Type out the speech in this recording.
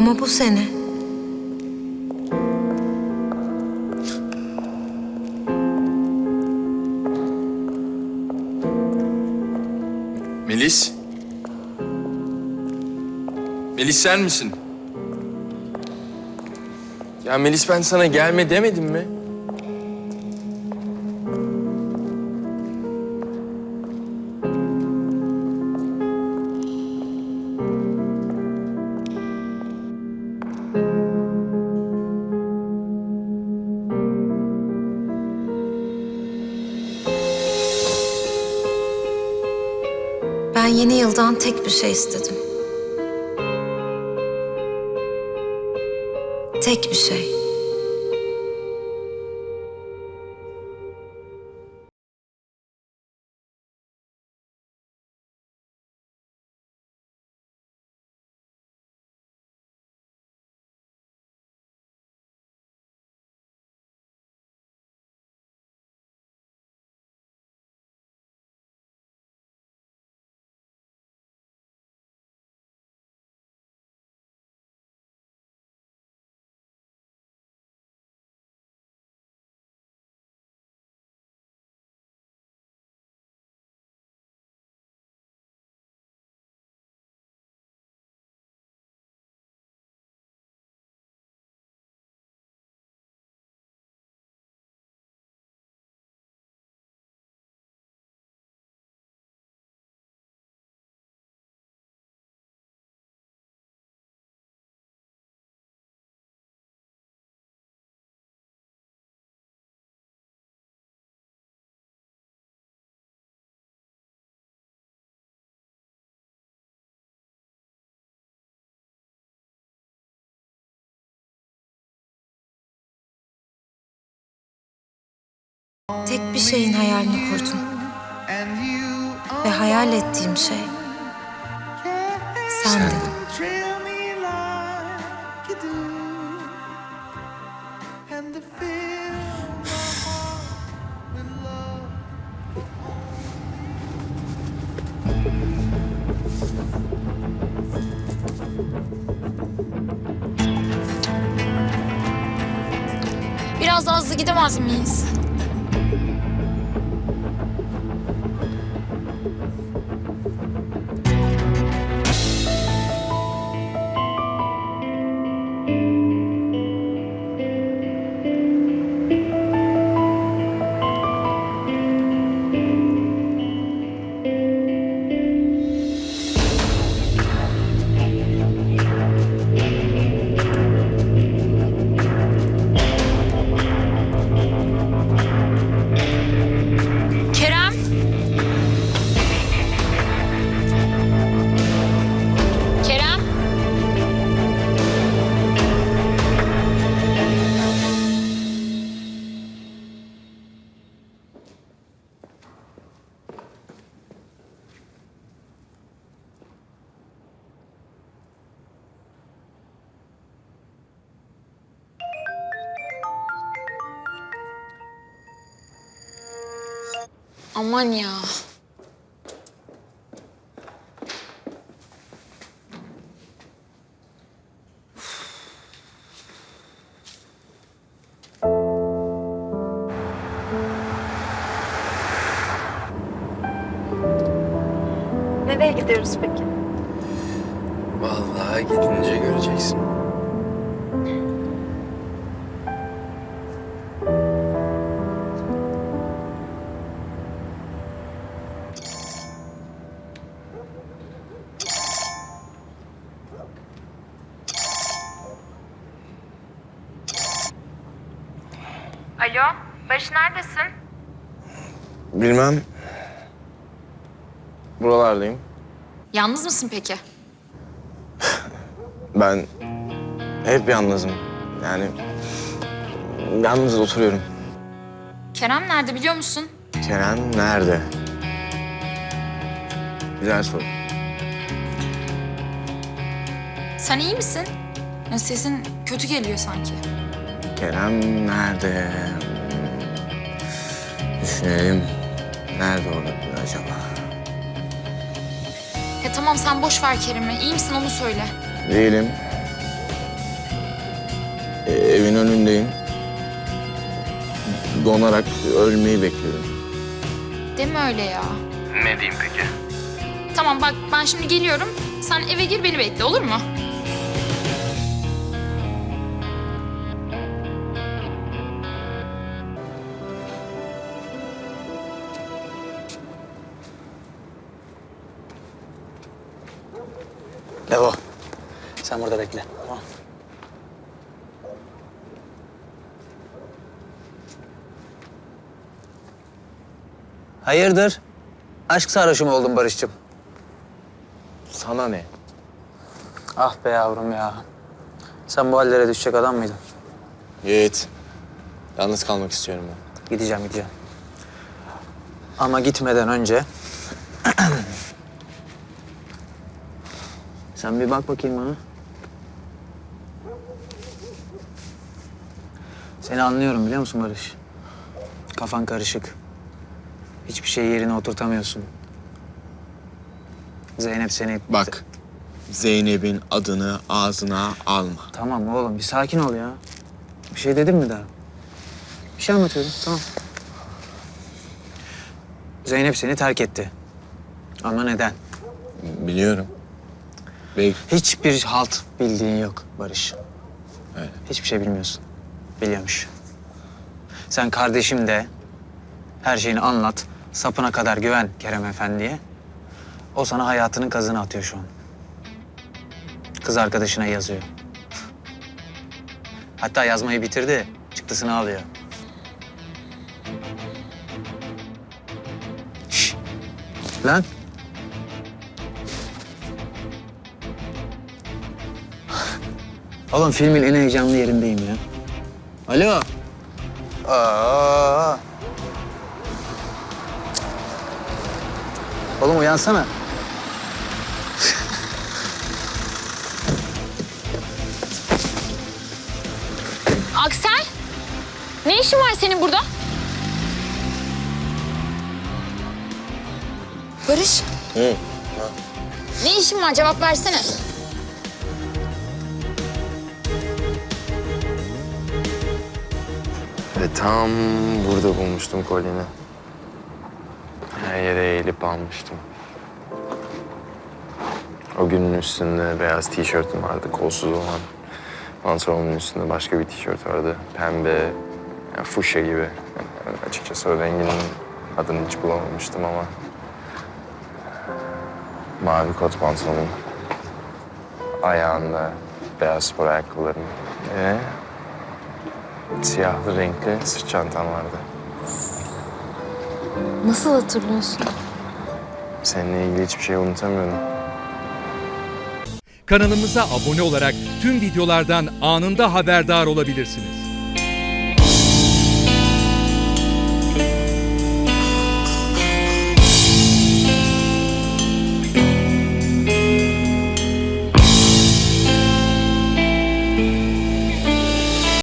Ama bu sene. Melis? Melis sen misin? Ya Melis ben sana gelme demedim mi? Yeni yıldan tek bir şey istedim. Tek bir şey. Tek bir şeyin hayalini kurdum. Ve hayal ettiğim şey sendin. Biraz daha hızlı gidemez miyiz? Aman ya. Nereye gidiyoruz peki? Vallahi gidince göreceksin. Alo, Barış neredesin? Bilmem. Buralardayım. Yalnız mısın peki? Ben hep yalnızım. Yani yalnız oturuyorum. Kerem nerede biliyor musun? Kerem nerede? Güzel soru. Sen iyi misin? Ya sesin kötü geliyor sanki. Kerem nerede? Düşünelim. Nerede olabilir acaba? Ya tamam sen boş ver Kerem'i. İyi misin onu söyle. Değilim. önündeyim. Donarak ölmeyi bekliyorum. Deme öyle ya. Ne diyeyim peki? Tamam bak ben şimdi geliyorum. Sen eve gir beni bekle olur mu? Levo. Sen burada bekle. Tamam. Hayırdır? Aşk sarhoşu mu oldun Barış'cığım? Sana ne? Ah be yavrum ya. Sen bu hallere düşecek adam mıydın? Yiğit. Yalnız kalmak istiyorum ben. Gideceğim, gideceğim. Ama gitmeden önce... Sen bir bak bakayım bana. Seni anlıyorum biliyor musun Barış? Kafan karışık. Hiçbir şeyi yerine oturtamıyorsun. Zeynep seni... Bak. Zeynep'in adını ağzına alma. Tamam oğlum bir sakin ol ya. Bir şey dedim mi daha? Bir şey anlatıyorum tamam. Zeynep seni terk etti. Ama neden? Biliyorum. Belki Hiçbir halt bildiğin yok Barış. Öyle. Hiçbir şey bilmiyorsun. Biliyormuş. Sen kardeşim de her şeyini anlat. Sapına kadar güven Kerem Efendi'ye. O sana hayatının kazını atıyor şu an. Kız arkadaşına yazıyor. Hatta yazmayı bitirdi. Çıktısını alıyor. Şş. Lan. Oğlum filmin en heyecanlı yerindeyim ya. Alo. Aa. Oğlum uyansana. Aksel! Ne işin var senin burada? Barış, Hı. ne işin var? Cevap versene. Ve tam burada bulmuştum kolyeni. Her yere eğilip almıştım. O günün üstünde beyaz tişörtüm vardı, kolsuz olan. Pantolonun üstünde başka bir tişört vardı. Pembe, yani fuşya gibi. Yani açıkçası o renginin adını hiç bulamamıştım ama... Mavi kot pantolonum. Ayağında beyaz spor ayakkabılarım. Ve siyahlı renkli sırt çantam vardı. Nasıl hatırlıyorsun? Seninle ilgili hiçbir şey unutamıyorum. Kanalımıza abone olarak tüm videolardan anında haberdar olabilirsiniz.